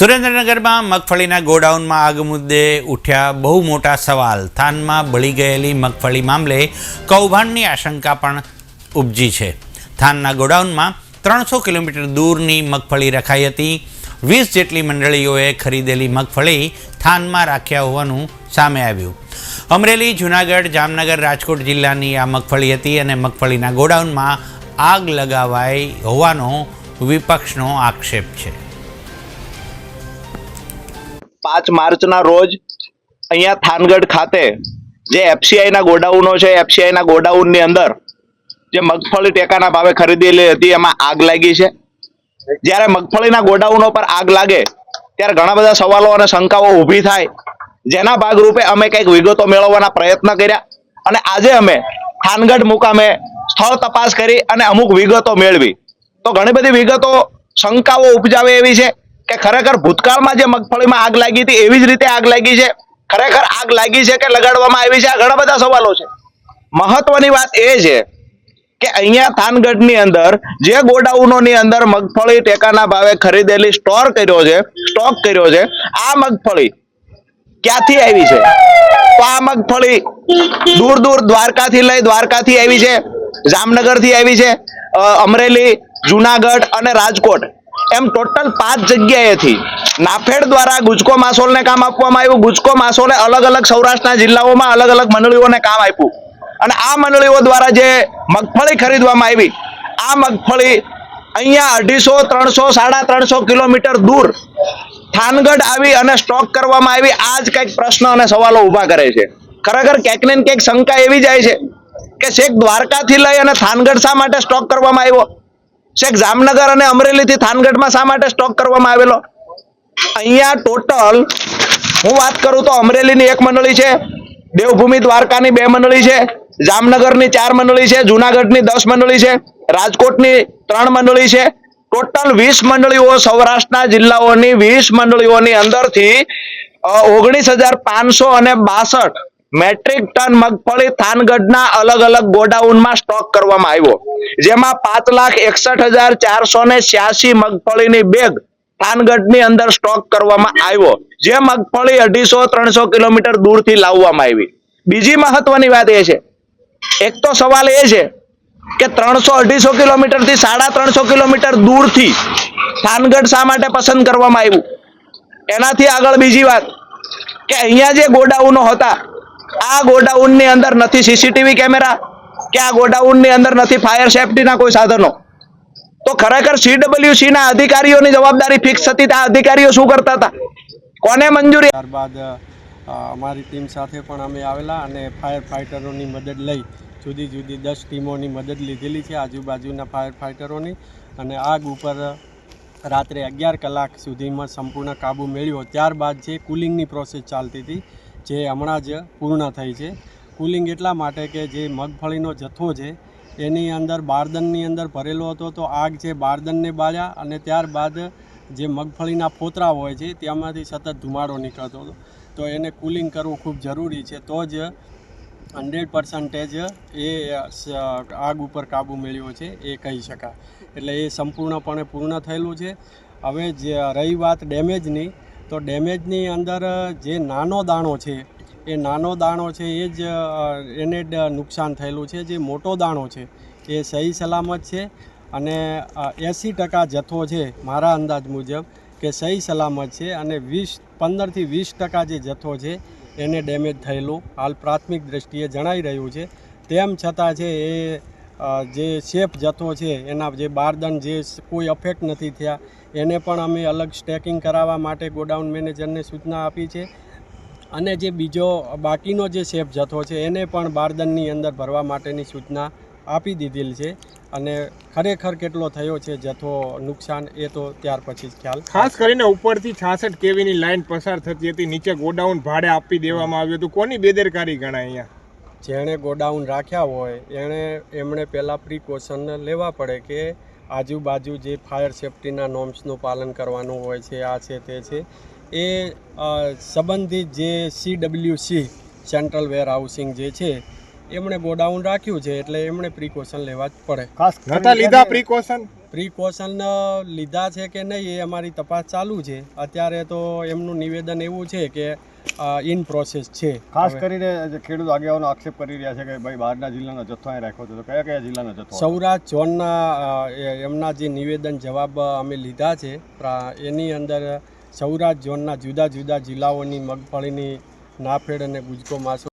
સુરેન્દ્રનગરમાં મગફળીના ગોડાઉનમાં આગ મુદ્દે ઉઠ્યા બહુ મોટા સવાલ. થાનમાં બળી ગયેલી મગફળી મામલે કૌભાંડની આશંકા પણ ઉપજી છે. થાનના ગોડાઉનમાં ત્રણસો કિલોમીટર દૂરની મગફળી રખાઈ હતી. વીસ જેટલી મંડળીઓએ ખરીદેલી મગફળી થાનમાં રાખ્યા હોવાનું સામે આવ્યું. અમરેલી, જૂનાગઢ, જામનગર, રાજકોટ જિલ્લાની આ મગફળી હતી અને મગફળીના ગોડાઉનમાં આગ લગાવાઈ હોવાનો વિપક્ષનો આક્ષેપ છે. પાંચ માર્ચના રોજ અહીંયા થાનગઢ ખાતે જે એફસીઆઈના ગોડાઉનો છે એફસીઆઈના ગોડાઉનની અંદર જે મગફળી ટેકાના ભાવે ખરીદેલી હતી, એમાં આગ લાગી છે. જ્યારે મગફળીના ગોડાઉનો પર આગ લાગે, ત્યારે ઘણા બધા સવાલો અને શંકાઓ ઊભી થાય. જેના ભાગરૂપે અમે કંઈક વિગતો મેળવવાના પ્રયત્ન કર્યા અને આજે અમે થાનગઢ મુકામે સ્થળ તપાસ કરી અને અમુક વિગતો મેળવી. તો ઘણી બધી વિગતો, શંકાઓ ઉપજાવે એવી છે. કે ખરેખર ભૂતકાળમાં જે મગફળીમાં આગ લાગી હતી, એવી જ રીતે આગ લાગી છે? ખરેખર આગ લાગી છે કે લગાડવામાં આવી છે? આ ઘણા બધા સવાલો છે. મહત્વની વાત એ છે કે અહીંયા થાનગઢની અંદર, જે ગોડાઉનોની અંદર મગફળી ટેકાના ભાવે ખરીદેલી સ્ટોર કર્યો છે, સ્ટોક કર્યો છે, આ મગફળી ક્યાંથી આવી છે? તો આ મગફળી દૂર દૂર દ્વારકાથી લઈ દ્વારકાથી આવી છે, જામનગરથી આવી છે અમરેલી, જુનાગઢ અને રાજકોટ. એમ ટોટલ પાંચ જગ્યાએથી નાફેડ દ્વારા ગુજકો માસોલને કામ આપવામાં આવ્યું. ગુજકો માસોલે અલગ અલગ સૌરાષ્ટ્રના જિલ્લાઓમાં અલગ અલગ મંડળીઓને કામ આપ્યું. અને આ મંડળીઓ દ્વારા જે મગફળી ખરીદવામાં આવી, આ મગફળી અહીંયા અઢીસો, ત્રણસો, સાડા ત્રણસો કિલોમીટર દૂર થાનગઢ આવી અને સ્ટોક કરવામાં આવી. આ જ કંઈક પ્રશ્ન અને સવાલો ઊભા કરે છે. ખરેખર ક્યાંક ને ક્યાંક શંકા એવી જાય છે કે શેખ દ્વારકાથી લઈ અને થાનગઢ શા માટે સ્ટોક કરવામાં આવ્યો? છેક જામનગર અને અમરેલીથી થાનગઢમાં શા માટે સ્ટોક કરવામાં આવેલો? અહીંયા ટોટલ હું વાત કરું તો અમરેલીની એક મંડળી છે, દેવભૂમિ દ્વારકાની બે મંડળી છે, જામનગરની ચાર મંડળી છે, જુનાગઢની દસ મંડળી છે, રાજકોટની ત્રણ મંડળી છે. ટોટલ વીસ મંડળીઓ સૌરાષ્ટ્રના જિલ્લાઓની વીસ મંડળીઓની અંદરથી ઓગણીસ હજાર પાંચસો અને બાસઠ મેટ્રિક ટન મગફળી થાનગઢના અલગ અલગ ગોડાઉનમાં સ્ટોક કરવામાં આવ્યો. જેમાં પાંચ લાખ એકસઠ હજાર ચારસો ને છ્યાસી મગફળીની બેગ થાનગઢની અંદર સ્ટોક કરવામાં આવ્યો. જે મગફળી અઢીસો ત્રણસો કિલોમીટર દૂરથી લાવવામાં આવી. બીજી મહત્વની વાત એ છે, એક તો સવાલ એ છે કે ત્રણસો અઢીસો કિલોમીટરથી સાડા ત્રણસો કિલોમીટર દૂરથી થાનગઢ શા માટે પસંદ કરવામાં આવ્યું? એનાથી આગળ બીજી વાત કે અહીંયા જે ગોડાઉનો હતા આ ગોડાઉનની અંદર નથી સીસીટીવી કેમેરા, કે આ ગોડાઉનની અંદર નથી ફાયર સેફટીના કોઈ સાધનો? તો ખરેખર સીડબ્લ્યુસી ના અધિકારીઓની જવાબદારી ફિક્સ હતી આ અધિકારીઓ શું કરતા હતા? કોને મંજૂરી? ત્યારબાદ અમારી ટીમ સાથે પણ અમે આવેલા અને ફાયર ફાઇટરોની મદદ લઈ જુદી જુદી દસ ટીમોની મદદ લીધેલી છે આજુબાજુના ફાયર ફાઇટરોની અને આગ ઉપર રાત્રે અગિયાર કલાક સુધીમાં સંપૂર્ણ કાબૂ મેળવ્યો. ત્યારબાદ જે કુલિંગની પ્રોસેસ ચાલતી હતી જે હમણાં જ પૂર્ણ થઈ છે. કુલિંગ એટલા માટે કે જે મગફળીનો જથ્થો છે, એની અંદર બારદનની અંદર ભરેલો હતો તો આગ છે બારદનને બાળ્યા અને ત્યારબાદ જે મગફળીના ફોતરા હોય છે, તેમાંથી સતત ધુમાડો નીકળતો હતો. તો એને કુલિંગ કરવું ખૂબ જરૂરી છે. તો જ હંડ્રેડ પર્સન્ટેજ એ આગ ઉપર કાબૂ મેળવ્યો છે, એ કહી શકાય. એટલે એ સંપૂર્ણપણે પૂર્ણ થયેલું છે. હવે જે રહી વાત ડેમેજની તો ડેમેજની અંદર જે નાનો દાણો છે, એ નાનો દાણો છે, એ જ એને નુકસાન થયેલું છે. જે મોટો દાણો છે, એ સહી સલામત છે અને એંસી ટકા જથ્થો છે મારા અંદાજ મુજબ કે સહી સલામત છે અને વીસ, પંદરથી વીસ ટકા જે જથ્થો છે, એને ડેમેજ થયેલું. હાલ પ્રાથમિક દ્રષ્ટિએ જણાઈ રહ્યું છે. તેમ છતાં છે, એ જે સેફ જથ્થો છે, એના જે બારદન જે કોઈ અફેક્ટ નથી થયા, એને પણ અમે અલગ સ્ટેકિંગ કરાવવા માટે ગોડાઉન મેનેજરને સૂચના આપી છે. અને જે બીજો, બાકીનો જે સેફ જથ્થો છે, એને પણ બારદનની અંદર ભરવા માટેની સૂચના આપી દીધેલ છે. અને ખરેખર કેટલો થયો છે, જથ્થો નુકસાન, એ તો ત્યાર પછી જ ખ્યાલ ખાસ કરીને ઉપરથી છાસઠ કેવીની લાઇન પસાર થતી હતી, નીચે ગોડાઉન ભાડે આપી દેવામાં આવ્યું હતું. કોની બેદરકારી ગણાય અહીંયા? જેણે ગોડાઉન રાખ્યા હોય એણે એમણે પહેલાં પ્રિકોશન લેવા પડે કે આજુબાજુ જે ફાયર સેફટીના નોર્મ્સનું પાલન કરવાનું હોય છે આ છે તે છે. એ સંબંધિત જે સીડબ્લ્યુસી સેન્ટ્રલ વેર હાઉસિંગ જે છે એમણે ગોડાઉન રાખ્યું છે એટલે એમણે પ્રિકોશન લેવા જ પડે. ખાસ નતા લીધા પ્રિકોશન પ્રિકોશન લીધા છે કે નહીં એ અમારી તપાસ ચાલુ છે. અત્યારે તો એમનું નિવેદન એવું છે કે ઇન પ્રોસેસ છે. ખાસ કરીને ખેડૂત આગેવાનો આક્ષેપ કરી રહ્યા છે કે ભાઈ બહારના જિલ્લાનો જથ્થો અહીં રાખ્યો તો કયા કયા જિલ્લાનો જથ્થો સૌરાષ્ટ્ર ઝોનના એમના જે નિવેદન જવાબ અમે લીધા છે. એની અંદર સૌરાષ્ટ્ર ઝોનના જુદા જુદા જિલ્લાઓની મગફળીની નાફેડ અને ગુજકો માસો